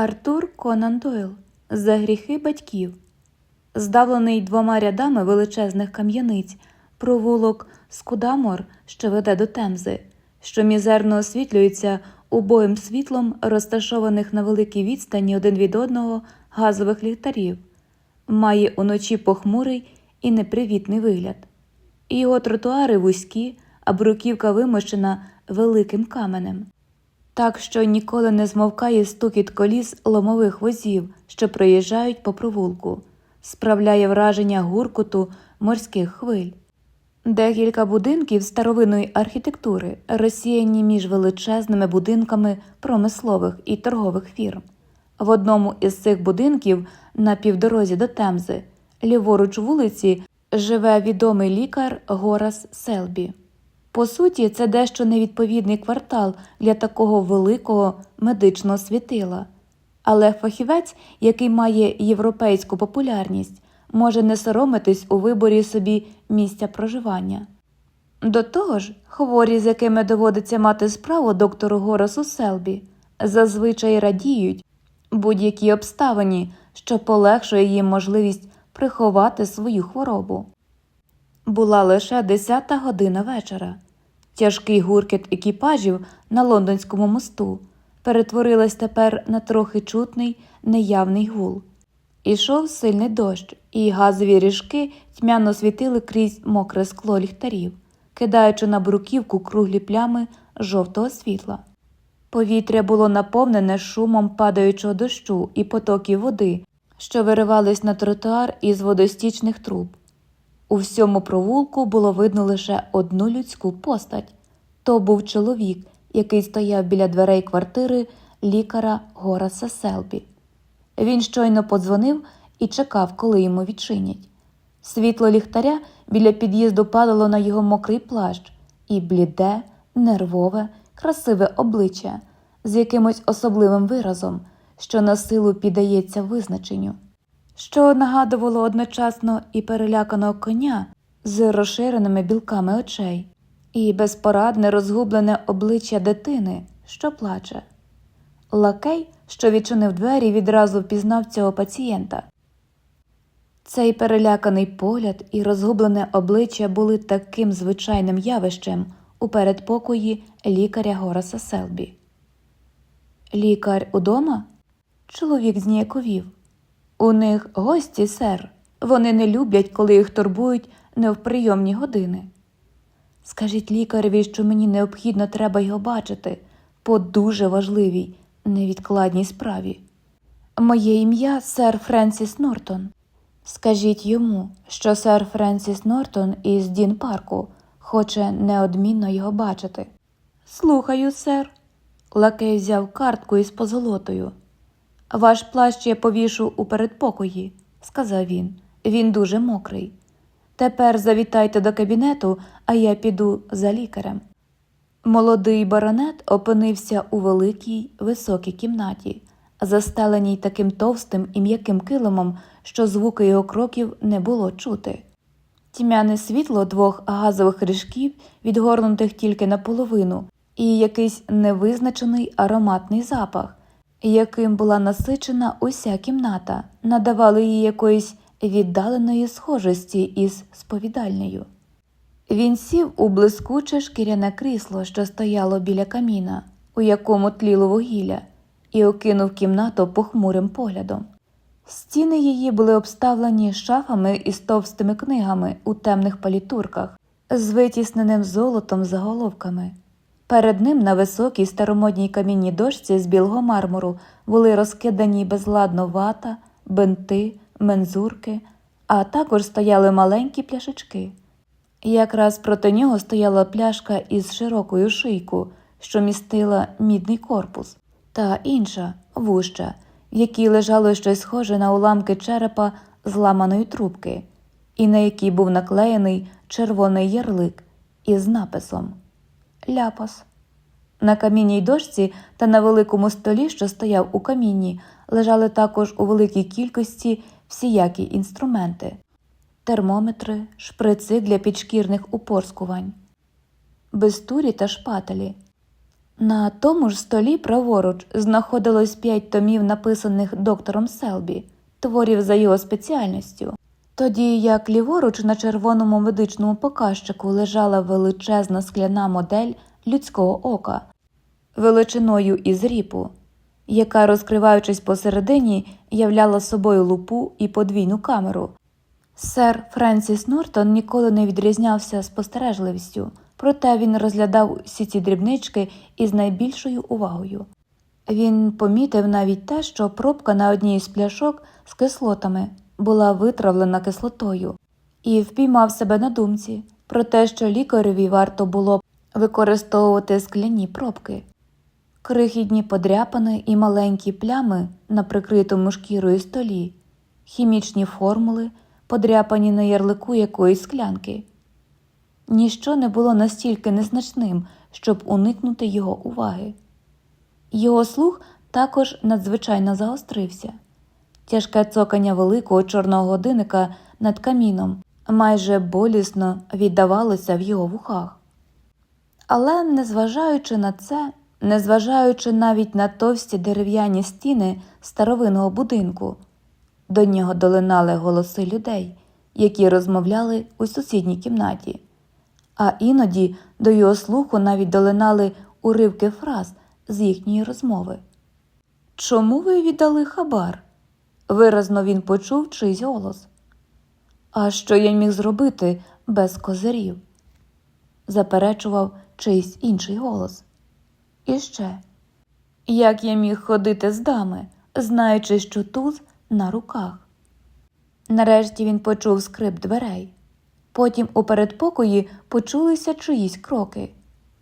Артур Конан Дойл За гріхи батьків. Здавлений двома рядами величезних кам'яниць, провулок Скудамор, що веде до Темзи, що мізерно освітлюється убогим світлом розташованих на великій відстані один від одного газових ліхтарів, має уночі похмурий і непривітний вигляд. Його тротуари вузькі, а бруківка вимощена великим каменем так що ніколи не змовкає стукіт коліс ломових возів, що проїжджають по провулку, справляє враження гуркоту морських хвиль. Декілька будинків старовинної архітектури розсіяні між величезними будинками промислових і торгових фірм. В одному із цих будинків на півдорозі до Темзи, ліворуч вулиці, живе відомий лікар Горас Селбі. По суті, це дещо невідповідний квартал для такого великого медичного світила. Але фахівець, який має європейську популярність, може не соромитись у виборі собі місця проживання. До того ж, хворі, з якими доводиться мати справу доктору Горасу Селбі, зазвичай радіють будь-якій обставині, що полегшує їм можливість приховати свою хворобу. Була лише десята година вечора. Тяжкий гуркіт екіпажів на лондонському мосту перетворилась тепер на трохи чутний неявний гул. Ішов сильний дощ, і газові ріжки тьмяно світили крізь мокре скло ліхтарів, кидаючи на бруківку круглі плями жовтого світла. Повітря було наповнене шумом падаючого дощу і потоків води, що виривались на тротуар із водостічних труб. У всьому провулку було видно лише одну людську постать. То був чоловік, який стояв біля дверей квартири лікаря Гораса Селбі. Він щойно подзвонив і чекав, коли йому відчинять. Світло ліхтаря біля під'їзду падало на його мокрий плащ і бліде, нервове, красиве обличчя з якимось особливим виразом, що на силу піддається визначенню що нагадувало одночасно і переляканого коня з розширеними білками очей, і безпорадне розгублене обличчя дитини, що плаче. Лакей, що відчинив двері, відразу впізнав цього пацієнта. Цей переляканий погляд і розгублене обличчя були таким звичайним явищем у передпокої лікаря Гораса Селбі. Лікар удома? Чоловік зніяковів. У них гості, сер. Вони не люблять, коли їх турбують не в прийомні години. Скажіть лікареві, що мені необхідно треба його бачити по дуже важливій, невідкладній справі. Моє ім'я сер Френсіс Нортон. Скажіть йому, що сер Френсіс Нортон із Дін Парку хоче неодмінно його бачити. Слухаю, сер. Лакей взяв картку із позолотою. Ваш плащ я повішу у передпокої, сказав він. Він дуже мокрий. Тепер завітайте до кабінету, а я піду за лікарем. Молодий баронет опинився у великій високій кімнаті, застеленій таким товстим і м'яким килимом, що звуки його кроків не було чути. Тьмяне світло двох газових ріжків, відгорнутих тільки наполовину, і якийсь невизначений ароматний запах яким була насичена уся кімната, надавали їй якоїсь віддаленої схожості із сповідальнею. Він сів у блискуче шкіряне крісло, що стояло біля каміна, у якому тліло вугілля, і окинув кімнату похмурим поглядом. Стіни її були обставлені шафами із товстими книгами у темних палітурках, з витісненим золотом заголовками. Перед ним на високій старомодній камінній дошці з білого мармуру були розкидані безладно вата, бинти, мензурки, а також стояли маленькі пляшечки. Якраз проти нього стояла пляшка із широкою шийку, що містила мідний корпус, та інша вуща, в якій лежало щось схоже на уламки черепа зламаної трубки, і на якій був наклеєний червоний ярлик із написом ляпас. На камінній дошці та на великому столі, що стояв у камінні, лежали також у великій кількості всіякі інструменти термометри, шприци для підшкірних упорскувань, безтурі та шпателі. На тому ж столі праворуч знаходилось п'ять томів, написаних доктором Селбі, творів за його спеціальністю. Тоді як ліворуч на червоному медичному показчику лежала величезна скляна модель людського ока величиною із ріпу, яка, розкриваючись посередині, являла собою лупу і подвійну камеру. Сер Френсіс Нортон ніколи не відрізнявся спостережливістю, проте він розглядав всі ці дрібнички із найбільшою увагою. Він помітив навіть те, що пробка на одній із пляшок з кислотами була витравлена кислотою, і впіймав себе на думці про те, що лікареві варто було б використовувати скляні пробки. Крихітні подряпини і маленькі плями на прикритому шкірою столі, хімічні формули, подряпані на ярлику якоїсь склянки. Ніщо не було настільки незначним, щоб уникнути його уваги. Його слух також надзвичайно загострився. Тяжке цокання великого чорного годинника над каміном майже болісно віддавалося в його вухах. Але, незважаючи на це, незважаючи навіть на товсті дерев'яні стіни старовинного будинку, до нього долинали голоси людей, які розмовляли у сусідній кімнаті, а іноді до його слуху навіть долинали уривки фраз з їхньої розмови. Чому ви віддали хабар? Виразно він почув чийсь голос. А що я міг зробити без козирів? заперечував чийсь інший голос. І ще, як я міг ходити з дами, знаючи, що туз на руках. Нарешті він почув скрип дверей. Потім у передпокої почулися чиїсь кроки,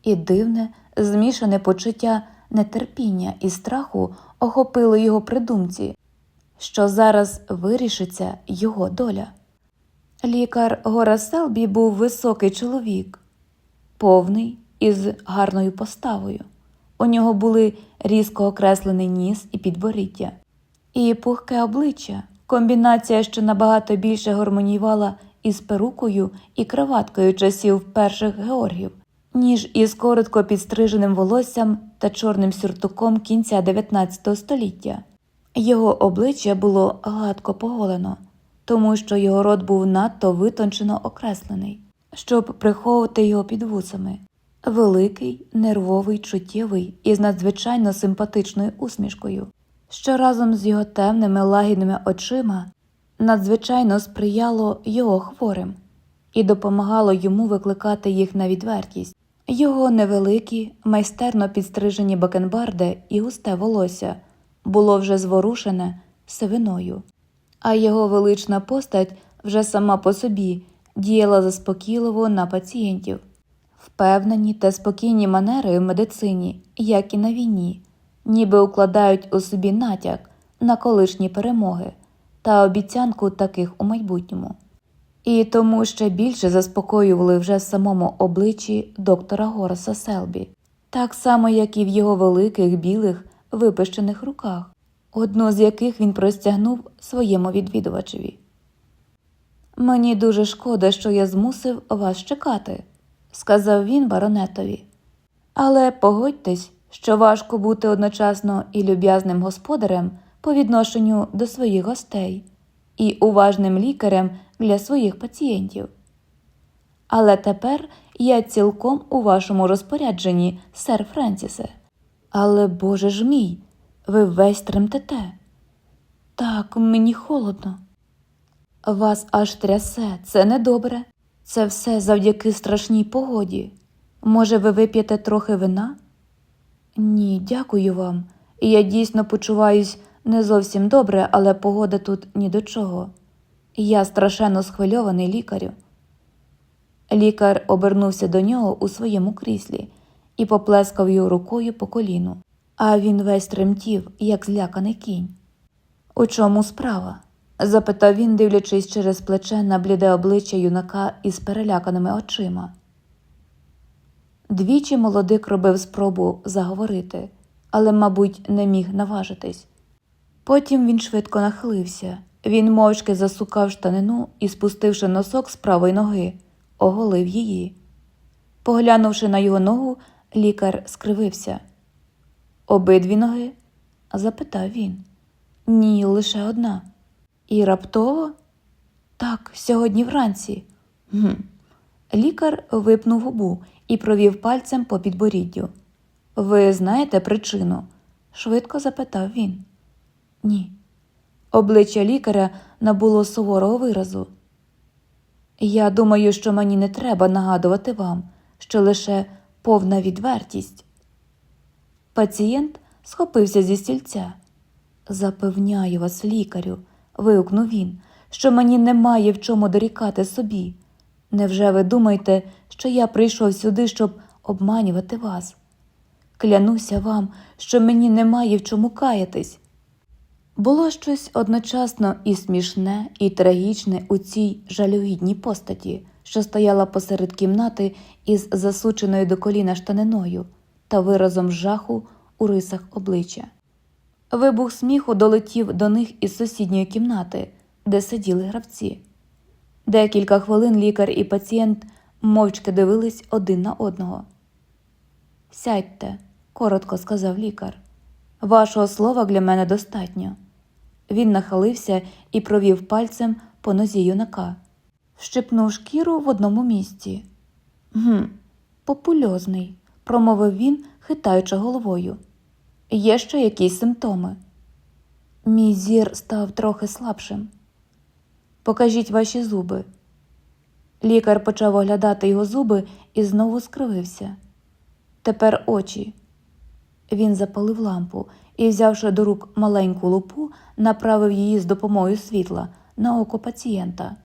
і дивне, змішане почуття нетерпіння і страху охопило його при думці, що зараз вирішиться його доля. Лікар Гора Селбі був високий чоловік, повний із гарною поставою. У нього були різко окреслений ніс і підборіддя, і пухке обличчя, комбінація, що набагато більше гармоніювала із перукою і краваткою часів перших Георгів, ніж із коротко підстриженим волоссям та чорним сюртуком кінця 19 століття. Його обличчя було гладко поголено, тому що його рот був надто витончено окреслений, щоб приховувати його під вусами. Великий, нервовий, чуттєвий і з надзвичайно симпатичною усмішкою, що разом з його темними лагідними очима надзвичайно сприяло його хворим і допомагало йому викликати їх на відвертість. Його невеликі, майстерно підстрижені бакенбарди і густе волосся було вже зворушене сивиною, а його велична постать вже сама по собі діяла заспокійливо на пацієнтів. Впевнені та спокійні манери в медицині, як і на війні, ніби укладають у собі натяк на колишні перемоги та обіцянку таких у майбутньому. І тому ще більше заспокоювали вже в самому обличчі доктора Гораса Селбі, так само, як і в його великих білих випищених руках, одну з яких він простягнув своєму відвідувачеві. Мені дуже шкода, що я змусив вас чекати, сказав він баронетові. Але погодьтесь, що важко бути одночасно і люб'язним господарем по відношенню до своїх гостей, і уважним лікарем для своїх пацієнтів. Але тепер я цілком у вашому розпорядженні, сер Френсісе. Але, Боже ж мій, ви весь тремтете. Так, мені холодно. Вас аж трясе, це недобре. Це все завдяки страшній погоді. Може, ви вип'єте трохи вина? Ні, дякую вам. Я дійсно почуваюсь не зовсім добре, але погода тут ні до чого. Я страшенно схвильований лікарю. Лікар обернувся до нього у своєму кріслі і поплескав його рукою по коліну, а він весь тремтів, як зляканий кінь. У чому справа? запитав він, дивлячись через плече на бліде обличчя юнака із переляканими очима. Двічі молодик робив спробу заговорити, але, мабуть, не міг наважитись. Потім він швидко нахилився. Він мовчки засукав штанину і, спустивши носок з правої ноги, оголив її. Поглянувши на його ногу, Лікар скривився. Обидві ноги? запитав він. Ні, лише одна. І раптово? Так, сьогодні вранці. Гм. Лікар випнув губу і провів пальцем по підборіддю. Ви знаєте причину? швидко запитав він. Ні. Обличчя лікаря набуло суворого виразу. Я думаю, що мені не треба нагадувати вам, що лише повна відвертість. Пацієнт схопився зі стільця. Запевняю вас, лікарю, вигукнув він, що мені немає в чому дорікати собі. Невже ви думаєте, що я прийшов сюди, щоб обманювати вас? Клянуся вам, що мені немає в чому каятись. Було щось одночасно і смішне, і трагічне у цій жалюгідній постаті, що стояла посеред кімнати із засученою до коліна штаниною та виразом жаху у рисах обличчя. Вибух сміху долетів до них із сусідньої кімнати, де сиділи гравці. Декілька хвилин лікар і пацієнт мовчки дивились один на одного. Сядьте, коротко сказав лікар. Вашого слова для мене достатньо. Він нахилився і провів пальцем по нозі юнака, щепнув шкіру в одному місці. Гм, попульозний, промовив він, хитаючи головою. Є ще якісь симптоми. Мій зір став трохи слабшим. Покажіть ваші зуби. Лікар почав оглядати його зуби і знову скривився. Тепер очі. Він запалив лампу і, взявши до рук маленьку лупу, направив її з допомогою світла на око пацієнта.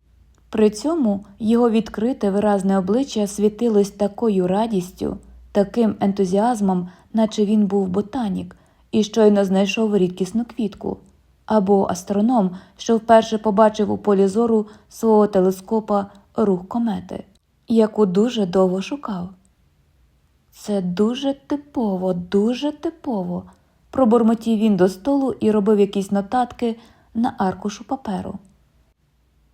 При цьому його відкрите виразне обличчя світилось такою радістю, таким ентузіазмом, наче він був ботанік і щойно знайшов рідкісну квітку, або астроном, що вперше побачив у полі зору свого телескопа рух комети, яку дуже довго шукав. Це дуже типово, дуже типово, пробурмотів він до столу і робив якісь нотатки на аркушу паперу.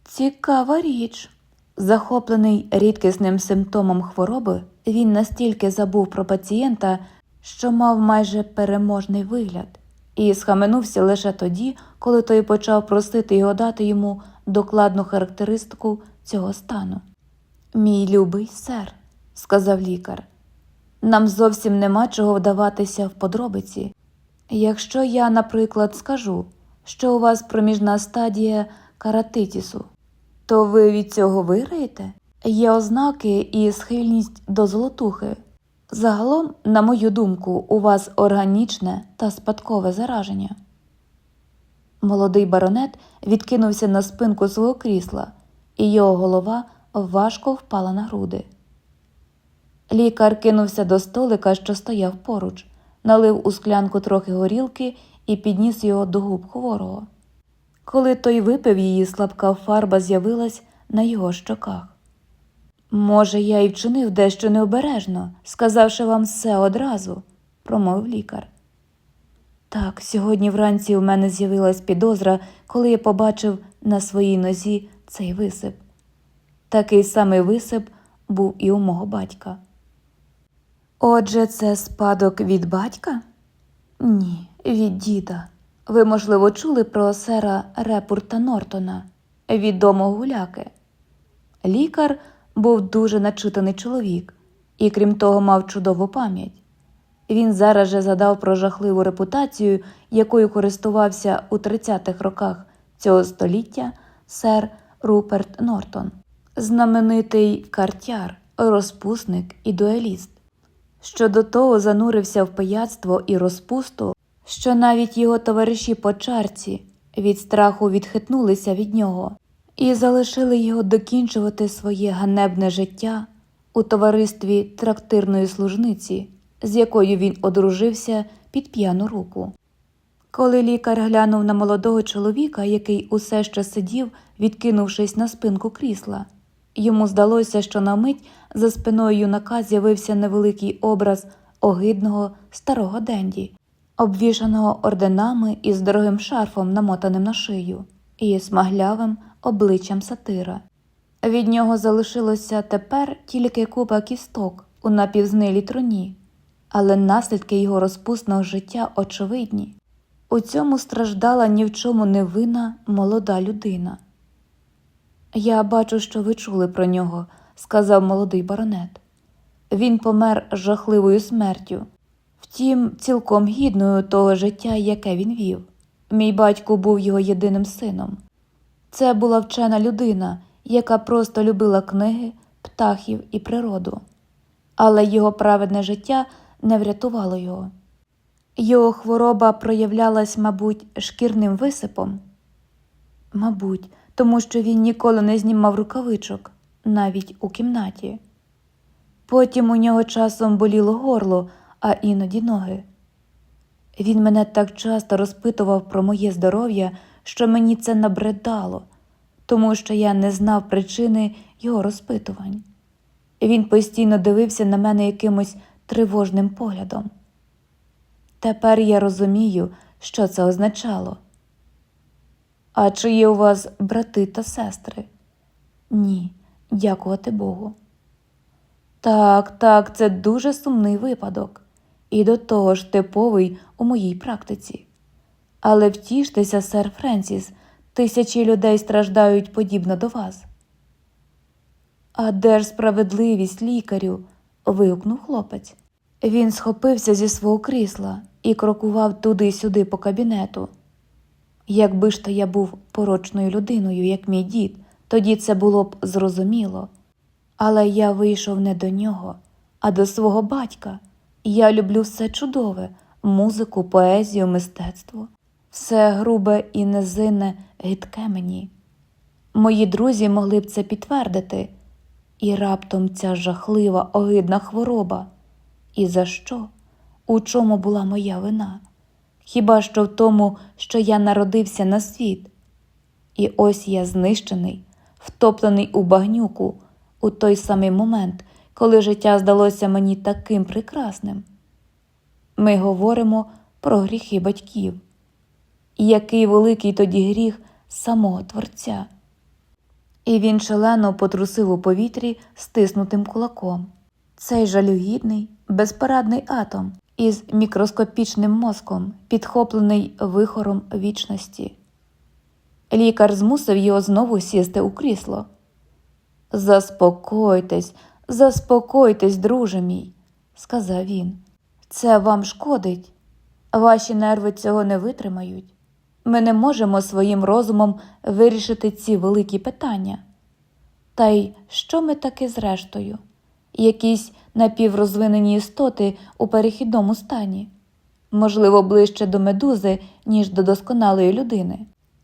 Цікава річ. Захоплений рідкісним симптомом хвороби, він настільки забув про пацієнта, що мав майже переможний вигляд, і схаменувся лише тоді, коли той почав просити його дати йому докладну характеристику цього стану. Мій любий сер, сказав лікар, нам зовсім нема чого вдаватися в подробиці. Якщо я, наприклад, скажу, що у вас проміжна стадія каратитісу, то ви від цього виграєте? Є ознаки і схильність до золотухи. Загалом, на мою думку, у вас органічне та спадкове зараження. Молодий баронет відкинувся на спинку свого крісла, і його голова важко впала на груди. Лікар кинувся до столика, що стояв поруч, налив у склянку трохи горілки і підніс його до губ хворого. Коли той випив її, слабка фарба з'явилась на його щоках. Може, я й вчинив дещо необережно, сказавши вам все одразу, промовив лікар. Так, сьогодні вранці у мене з'явилась підозра, коли я побачив на своїй нозі цей висип. Такий самий висип був і у мого батька. Отже, це спадок від батька? Ні, від діда. Ви, можливо, чули про сера Репурта Нортона, відомого гуляки. Лікар був дуже начитаний чоловік і, крім того, мав чудову пам'ять. Він зараз же задав про жахливу репутацію, якою користувався у 30-х роках цього століття сер Руперт Нортон, знаменитий картяр, розпусник і дуеліст, що до того занурився в пияцтво і розпусту, що навіть його товариші по чарці від страху відхитнулися від нього і залишили його докінчувати своє ганебне життя у товаристві трактирної служниці, з якою він одружився під п'яну руку. Коли лікар глянув на молодого чоловіка, який усе ще сидів, відкинувшись на спинку крісла, йому здалося, що на мить за спиною юнака з'явився невеликий образ огидного старого денді, обвішаного орденами і з дорогим шарфом, намотаним на шию, і смаглявим обличчям сатира. Від нього залишилося тепер тільки купа кісток у напівзнилій труні але наслідки його розпусного життя очевидні. У цьому страждала ні в чому не винна молода людина. Я бачу, що ви чули про нього, сказав молодий баронет. Він помер жахливою смертю, втім, цілком гідною того життя, яке він вів. Мій батько був його єдиним сином. Це була вчена людина, яка просто любила книги, птахів і природу. Але його праведне життя не врятувало його. Його хвороба проявлялась, мабуть, шкірним висипом. Мабуть, тому що він ніколи не знімав рукавичок, навіть у кімнаті. Потім у нього часом боліло горло, а іноді ноги. Він мене так часто розпитував про моє здоров'я, що мені це набридало, тому що я не знав причини його розпитувань. Він постійно дивився на мене якимось тривожним поглядом. Тепер я розумію, що це означало. А чи є у вас брати та сестри? Ні, дякувати Богу. Так, так, це дуже сумний випадок, і до того ж типовий у моїй практиці. Але втіштеся, сер Френсіс, тисячі людей страждають подібно до вас. А де ж справедливість лікарю? вигукнув хлопець. Він схопився зі свого крісла і крокував туди-сюди по кабінету. Якби ж то я був порочною людиною, як мій дід, тоді це було б зрозуміло. Але я вийшов не до нього, а до свого батька. Я люблю все чудове музику, поезію, мистецтво, все грубе і незинне гидке мені. Мої друзі могли б це підтвердити, і раптом ця жахлива, огидна хвороба. І за що? У чому була моя вина? Хіба що в тому, що я народився на світ? І ось я знищений, втоплений у багнюку у той самий момент, коли життя здалося мені таким прекрасним. Ми говоримо про гріхи батьків. Який великий тоді гріх самого Творця. І він шалено потрусив у повітрі стиснутим кулаком. Цей жалюгідний, безпорадний атом із мікроскопічним мозком, підхоплений вихором вічності. Лікар змусив його знову сісти у крісло. Заспокойтесь, заспокойтесь, друже мій, сказав він. Це вам шкодить. Ваші нерви цього не витримають. Ми не можемо своїм розумом вирішити ці великі питання. Та й що ми таки зрештою? Якісь напіврозвинені істоти у перехідному стані, можливо, ближче до медузи, ніж до досконалої людини.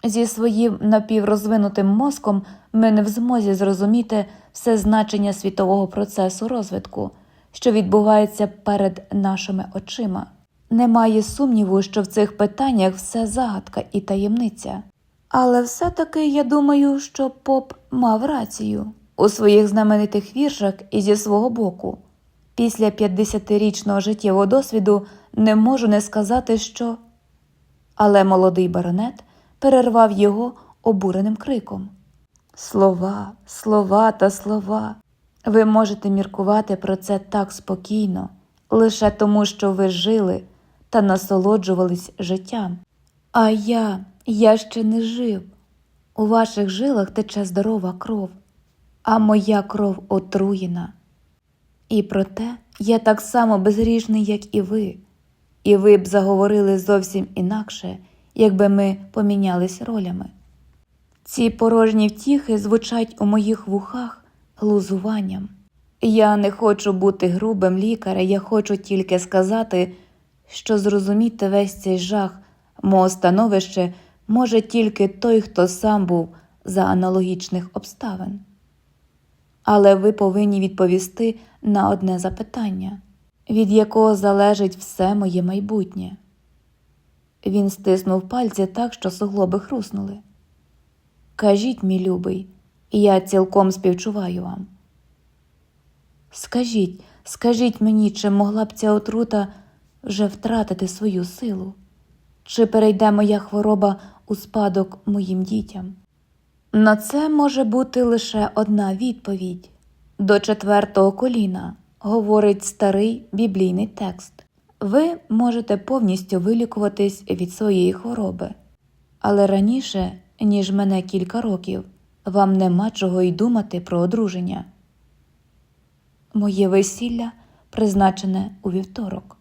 Зі своїм напіврозвинутим мозком ми не в змозі зрозуміти все значення світового процесу розвитку, що відбувається перед нашими очима. Немає сумніву, що в цих питаннях все загадка і таємниця. Але все-таки я думаю, що поп мав рацію у своїх знаменитих віршах і зі свого боку. Після 50-річного життєвого досвіду не можу не сказати, що. Але молодий баронет перервав його обуреним криком. Слова, слова та слова. Ви можете міркувати про це так спокійно, лише тому, що ви жили та насолоджувались життям. А я, я ще не жив. У ваших жилах тече здорова кров, а моя кров отруєна. І проте я так само безгрішний, як і ви, і ви б заговорили зовсім інакше, якби ми помінялись ролями. Ці порожні втіхи звучать у моїх вухах глузуванням. Я не хочу бути грубим лікарем, я хочу тільки сказати, що зрозуміти весь цей жах мого становище може тільки той, хто сам був за аналогічних обставин. Але ви повинні відповісти на одне запитання, від якого залежить все моє майбутнє. Він стиснув пальці так, що суглоби хруснули. Кажіть, мій любий, я цілком співчуваю вам. Скажіть, скажіть мені, чи могла б ця отрута вже втратити свою силу? Чи перейде моя хвороба у спадок моїм дітям? На це може бути лише одна відповідь до четвертого коліна говорить старий біблійний текст. Ви можете повністю вилікуватись від своєї хвороби, але раніше, ніж мене кілька років, вам нема чого й думати про одруження. Моє весілля призначене у вівторок,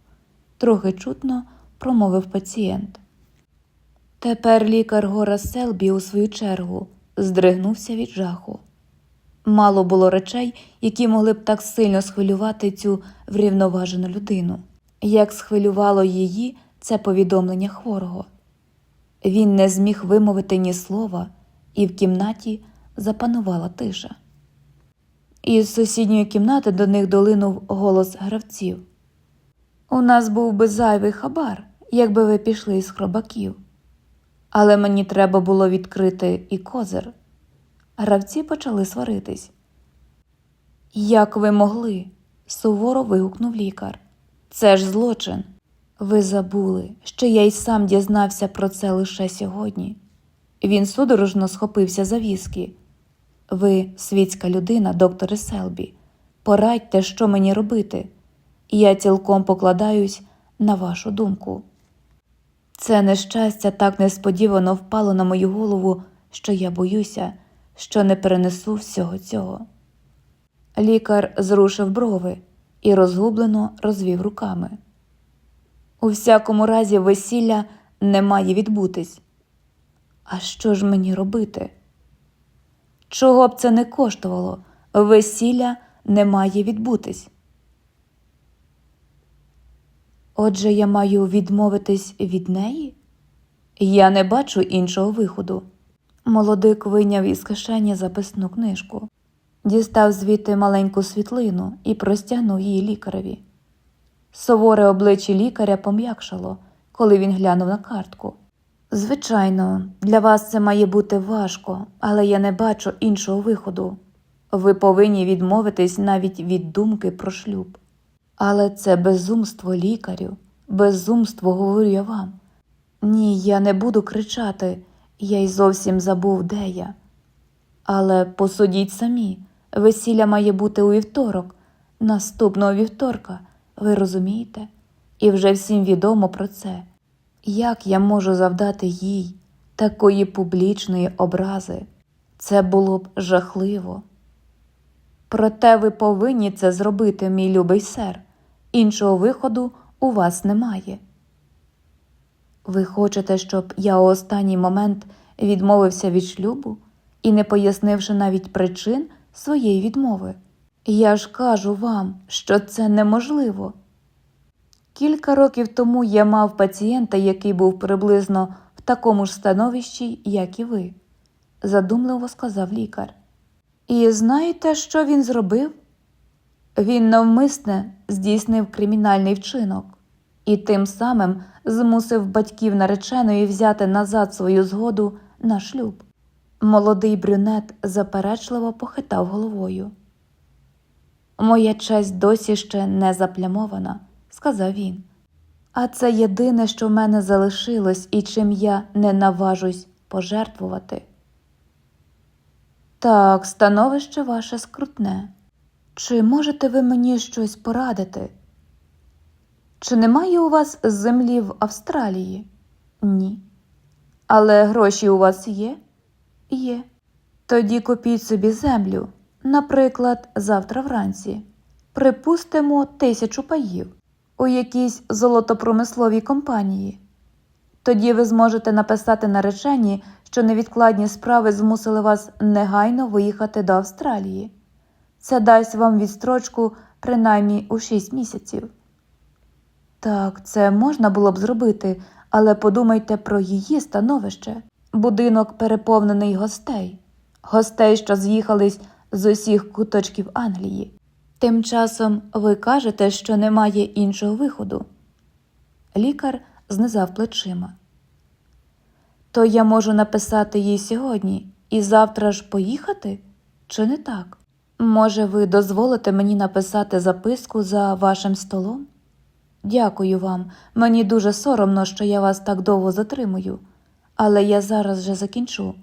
трохи чутно промовив пацієнт. Тепер лікар Гора Селбі, у свою чергу, здригнувся від жаху. Мало було речей, які могли б так сильно схвилювати цю врівноважену людину, як схвилювало її це повідомлення хворого. Він не зміг вимовити ні слова, і в кімнаті запанувала тиша. Із сусідньої кімнати до них долинув голос гравців. У нас був би зайвий хабар, якби ви пішли із хробаків. Але мені треба було відкрити і козир. Гравці почали сваритись. Як ви могли? суворо вигукнув лікар. Це ж злочин. Ви забули, що я й сам дізнався про це лише сьогодні. Він судорожно схопився за віскі. Ви світська людина, докторе Селбі. Порадьте, що мені робити. Я цілком покладаюсь на вашу думку. Це нещастя так несподівано впало на мою голову, що я боюся, що не перенесу всього цього. Лікар зрушив брови і розгублено розвів руками. У всякому разі, весілля не має відбутись. А що ж мені робити? Чого б це не коштувало, весілля не має відбутись. Отже, я маю відмовитись від неї? Я не бачу іншого виходу. Молодик вийняв із кишені записну книжку, дістав звідти маленьку світлину і простягнув її лікареві. Суворе обличчя лікаря пом'якшало, коли він глянув на картку. Звичайно, для вас це має бути важко, але я не бачу іншого виходу. Ви повинні відмовитись навіть від думки про шлюб. Але це безумство лікарю, безумство говорю я вам. Ні, я не буду кричати, я й зовсім забув, де я. Але посудіть самі, весілля має бути у вівторок, наступного вівторка, ви розумієте? І вже всім відомо про це. Як я можу завдати їй такої публічної образи? Це було б жахливо. Проте ви повинні це зробити, мій любий сер. Іншого виходу у вас немає. Ви хочете, щоб я у останній момент відмовився від шлюбу і не пояснивши навіть причин своєї відмови. Я ж кажу вам, що це неможливо. Кілька років тому я мав пацієнта, який був приблизно в такому ж становищі, як і ви, задумливо сказав лікар. І знаєте, що він зробив? Він навмисне здійснив кримінальний вчинок і тим самим змусив батьків нареченої взяти назад свою згоду на шлюб. Молодий брюнет заперечливо похитав головою. Моя честь досі ще не заплямована, сказав він. А це єдине, що в мене залишилось і чим я не наважусь пожертвувати. Так, становище ваше скрутне. Чи можете ви мені щось порадити? Чи немає у вас землі в Австралії? Ні. Але гроші у вас є? Є. Тоді купіть собі землю, наприклад, завтра вранці. Припустимо тисячу паїв у якійсь золотопромисловій компанії. Тоді ви зможете написати нареченні, що невідкладні справи змусили вас негайно виїхати до Австралії. Це дасть вам відстрочку принаймні у 6 місяців. Так, це можна було б зробити, але подумайте про її становище. Будинок переповнений гостей, гостей, що з'їхались з усіх куточків Англії. Тим часом ви кажете, що немає іншого виходу. Лікар знизав плечима. То я можу написати їй сьогодні і завтра ж поїхати? Чи не так? Може, ви дозволите мені написати записку за вашим столом? Дякую вам. Мені дуже соромно, що я вас так довго затримую, але я зараз вже закінчу.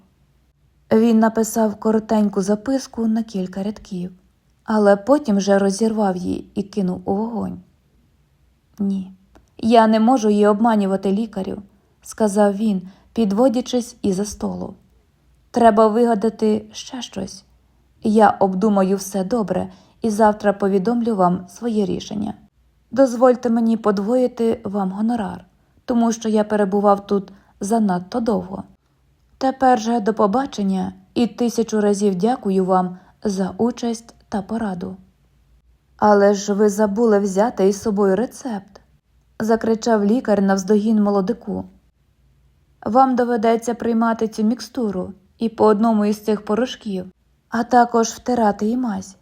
Він написав коротеньку записку на кілька рядків. але потім вже розірвав її і кинув у вогонь. Ні, я не можу її обманювати лікарю, сказав він, підводячись із-за столу. Треба вигадати ще щось. Я обдумаю все добре і завтра повідомлю вам своє рішення. Дозвольте мені подвоїти вам гонорар, тому що я перебував тут занадто довго. Тепер же до побачення і тисячу разів дякую вам за участь та пораду. Але ж ви забули взяти із собою рецепт, закричав лікар навздогін молодику. Вам доведеться приймати цю мікстуру і по одному із цих порошків, а також втирати і мазь.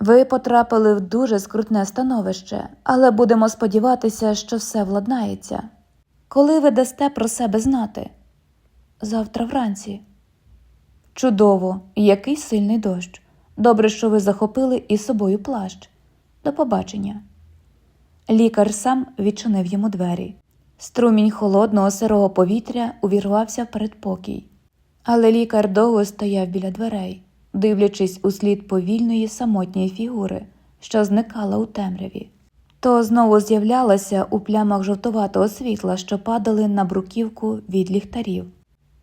Ви потрапили в дуже скрутне становище, але будемо сподіватися, що все владнається. Коли ви дасте про себе знати? Завтра вранці. Чудово, який сильний дощ. Добре, що ви захопили із собою плащ. До побачення. Лікар сам відчинив йому двері. Струмінь холодного сирого повітря увірвався в передпокій. Але лікар довго стояв біля дверей, дивлячись у слід повільної самотньої фігури, що зникала у темряві. То знову з'являлася у плямах жовтуватого світла, що падали на бруківку від ліхтарів.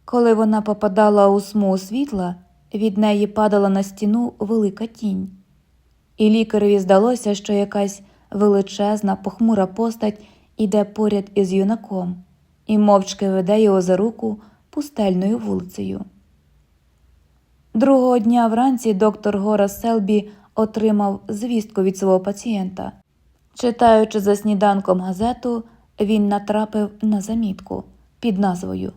Коли вона попадала у смугу світла, від неї падала на стіну велика тінь. І лікареві здалося, що якась величезна, похмура постать іде поряд із юнаком і мовчки веде його за руку пустельною вулицею. Другого дня вранці доктор Гора Селбі отримав звістку від свого пацієнта. Читаючи за сніданком газету, він натрапив на замітку під назвою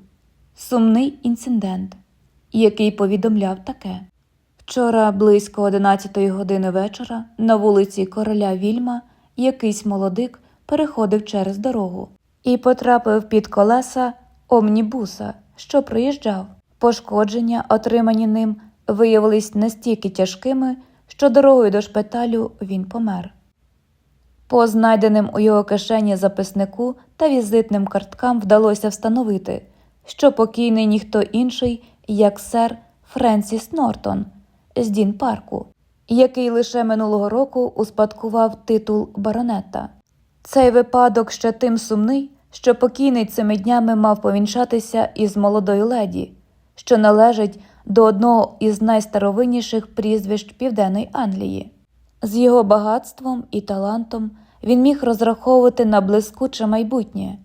Сумний інцидент, який повідомляв таке. Вчора, близько 11 години вечора, на вулиці короля Вільма якийсь молодик переходив через дорогу і потрапив під колеса омнібуса, що проїжджав. Пошкодження, отримані ним, виявились настільки тяжкими, що дорогою до шпиталю він помер. По знайденим у його кишені записнику та візитним карткам вдалося встановити, що покійний ніхто інший, як сер Френсіс Нортон з Дін Парку, який лише минулого року успадкував титул баронета. Цей випадок ще тим сумний, що покійний цими днями мав повінчатися із молодою леді, що належить до одного із найстаровинніших прізвищ Південної Англії. З його багатством і талантом він міг розраховувати на блискуче майбутнє,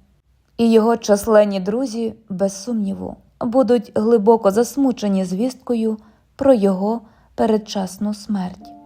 і його численні друзі, без сумніву, будуть глибоко засмучені звісткою про його передчасну смерть.